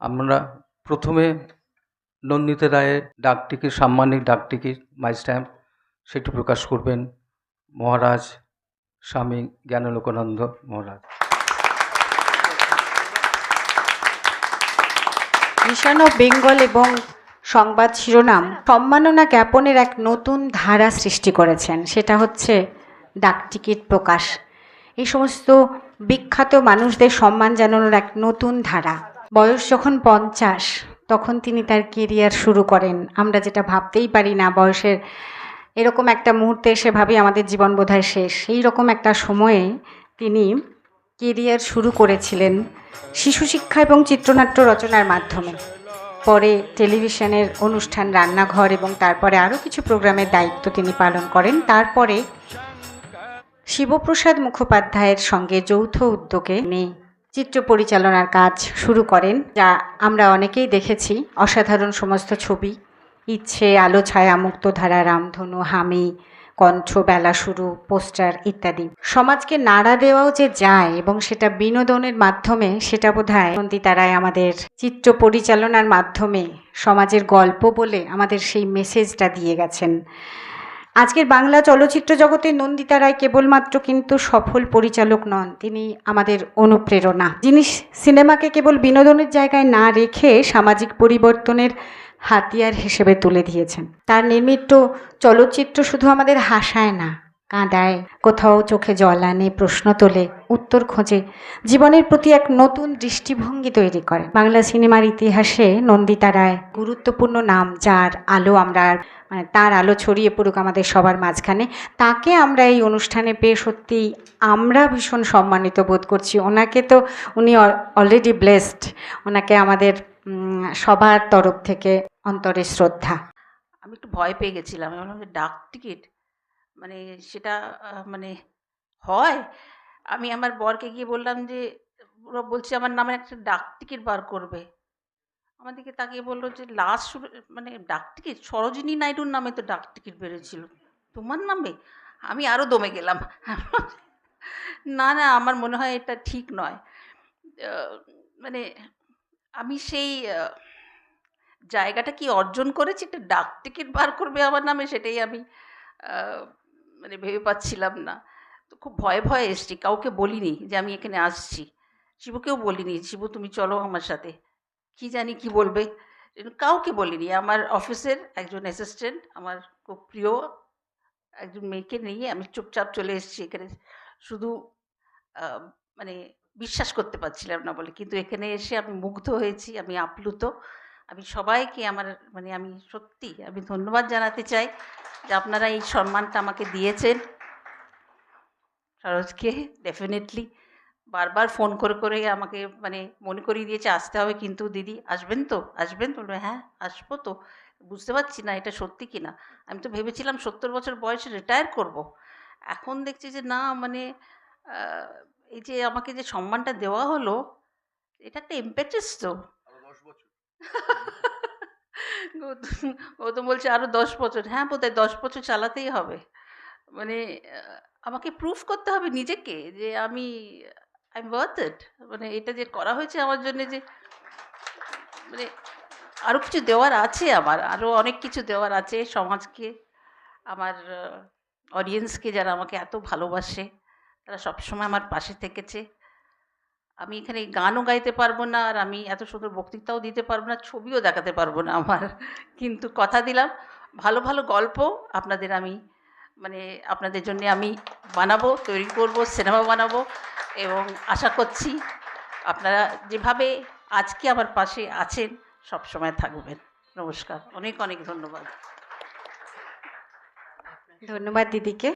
আমরা প্রথমে নন্দিতা রায়ের ডাকটিকিট, সাম্মানিক ডাকটিকিট, মাই স্ট্যাম্প সেটি প্রকাশ করবেন মহারাজ স্বামী জ্ঞানলোকানন্দ মহারাজ। মিশন অফ বেঙ্গল এবং সংবাদ শিরোনাম, সম্মাননা জ্ঞাপনের এক নতুন ধারা সৃষ্টি করেছেন, সেটা হচ্ছে ডাকটিকিট প্রকাশ। এই সমস্ত বিখ্যাত মানুষদের সম্মান জানানোর এক নতুন ধারা। বয়স যখন পঞ্চাশ, তখন তিনি তার কেরিয়ার শুরু করেন। আমরা যেটা ভাবতেই পারি না বয়সের। এরকম একটা মুহূর্তে এসে ভাবি আমাদের জীবন বোধহয় শেষ। এই রকম একটা সময়ে তিনি কেরিয়ার শুরু করেছিলেন শিশু শিক্ষা এবং চিত্রনাট্য রচনার মাধ্যমে। পরে টেলিভিশনের অনুষ্ঠান, রান্নাঘর এবং তারপরে আরও কিছু প্রোগ্রামের দায়িত্ব তিনি পালন করেন। তারপরে শিবপ্রসাদ মুখোপাধ্যায়ের সঙ্গে যৌথ উদ্যোগে তিনি চিত্র পরিচালনার কাজ শুরু করেন, যা আমরা অনেকেই দেখেছি। অসাধারণ সমস্ত ছবি। ইচ্ছে, আলো, ছায়া মুক্তধারা রামধনু হামি, কণ্ঠ, বেলা শুরু, পোস্টার ইত্যাদি। সমাজকে নাড়া দেওয়াও যে যায় এবং সেটা বিনোদনের মাধ্যমে, সেটা বোধ হয় রায় আমাদের চিত্র পরিচালনার মাধ্যমে সমাজের গল্প বলে আমাদের সেই মেসেজটা দিয়ে গেছেন। আজকের বাংলা চলচ্চিত্র জগতে নন্দিতা রায় কেবলমাত্র কিন্তু সফল পরিচালক নন, তিনি আমাদের অনুপ্রেরণা। যিনি সিনেমাকে কেবল বিনোদনের জায়গায় না রেখে সামাজিক পরিবর্তনের হাতিয়ার হিসেবে তুলে দিয়েছেন। তার নির্মিত চলচ্চিত্র শুধু আমাদের হাসায় না কাঁদায়, কোথাও চোখে জল আনে, প্রশ্ন তোলে, উত্তর খোঁজে, জীবনের প্রতি এক নতুন দৃষ্টিভঙ্গি তৈরি করে। বাংলা সিনেমার ইতিহাসে নন্দিতা রায় গুরুত্বপূর্ণ নাম, যার আলো আমরা মানে তার আলো ছড়িয়ে পড়ুক আমাদের সবার মাঝখানে, তাকে আমরা এই অনুষ্ঠানে পেয়ে সত্যি আমরা ভীষণ সম্মানিত বোধ করছি। ওনাকে তো উনি অলরেডি ব্লেসড ওনাকে আমাদের সবার তরফ থেকে অন্তরে শ্রদ্ধা। আমি একটু ভয় পেয়ে গেছিলাম ডাক টিকিট মানে সেটা মানে হয়। আমি আমার বরকে গিয়ে বললাম যে, ওরা বলছে আমার নামে একটা ডাক টিকিট বার করবে। আমার দিকে তাকিয়ে বলল যে লাস্ট মানে ডাক টিকিট? সরোজিনী নাইডুর নামে তো ডাক টিকিট বেরোছিল তোমার নামে? আমি আরও দমে গেলাম। না না, আমার মনে হয় এটা ঠিক নয়। মানে আমি সেই জায়গাটা কি অর্জন করেছি? একটা ডাক টিকিট বার করবে আমার নামে? সেটাই আমি মানে ভেবে পাচ্ছিলাম না। তো খুব ভয়ে ভয়ে এসছি, কাউকে বলিনি যে আমি এখানে আসছি। শিবুকেও বলিনি, শিবু, তুমি চলো আমার সাথে। কি জানি কি বলবে। কাউকে বলিনি, আমার অফিসের একজন অ্যাসিস্ট্যান্ট আমার খুব প্রিয় একজন মেয়েকে নিয়ে আমি চুপচাপ চলে এসেছি এখানে। শুধু মানে বিশ্বাস করতে পারছিলাম না বলে। কিন্তু এখানে এসে আমি মুগ্ধ হয়েছি, আমি আপ্লুত। আমি সবাইকে আমার মানে আমি সত্যি আমি ধন্যবাদ জানাতে চাই যে আপনারা এই সম্মানটা আমাকে দিয়েছেন। সরোজকে ডেফিনেটলি বারবার ফোন করে করে আমাকে মানে মনে করিয়ে দিয়েছে, আসতে হবে কিন্তু দিদি, আসবেন তো? আসবেন? তো হ্যাঁ আসব তো। বুঝতে পারছি না এটা সত্যি কি না? আমি তো ভেবেছিলাম সত্তর বছর বয়সে রিটায়ার করব। এখন দেখছি যে না মানে এই যে আমাকে যে সম্মানটা দেওয়া হলো, এটা একটা ইম্পেচাস তো। গৌতম গৌতম বলছে আরও দশ বছর। হ্যাঁ বোধহয় দশ বছর চালাতেই হবে। মানে আমাকে প্রুফ করতে হবে নিজেকে যে আমি আই এম ওয়ার্থ ইট মানে এটা যে করা হয়েছে আমার জন্য যে মানে আরও কিছু দেওয়ার আছে আমার। আরও অনেক কিছু দেওয়ার আছে সমাজকে, আমার অডিয়েন্সকে যারা আমাকে এত ভালোবাসে, তারা সবসময় আমার পাশে থেকেছে। আমি এখানে গানও গাইতে পারব না আর আমি এত সুন্দর বক্তৃতাও দিতে পারব না, ছবিও দেখাতে পারব না আমার। কিন্তু কথা দিলাম, ভালো ভালো গল্প আপনাদের আমি মানে আপনাদের জন্য আমি বানাবো, তৈরি করব, সিনেমা বানাবো এবং আশা করছি আপনারা যেভাবে আজকে আমার পাশে আছেন, সব সময় থাকবেন। নমস্কার, অনেক অনেক ধন্যবাদ। ধন্যবাদ দিদিকে।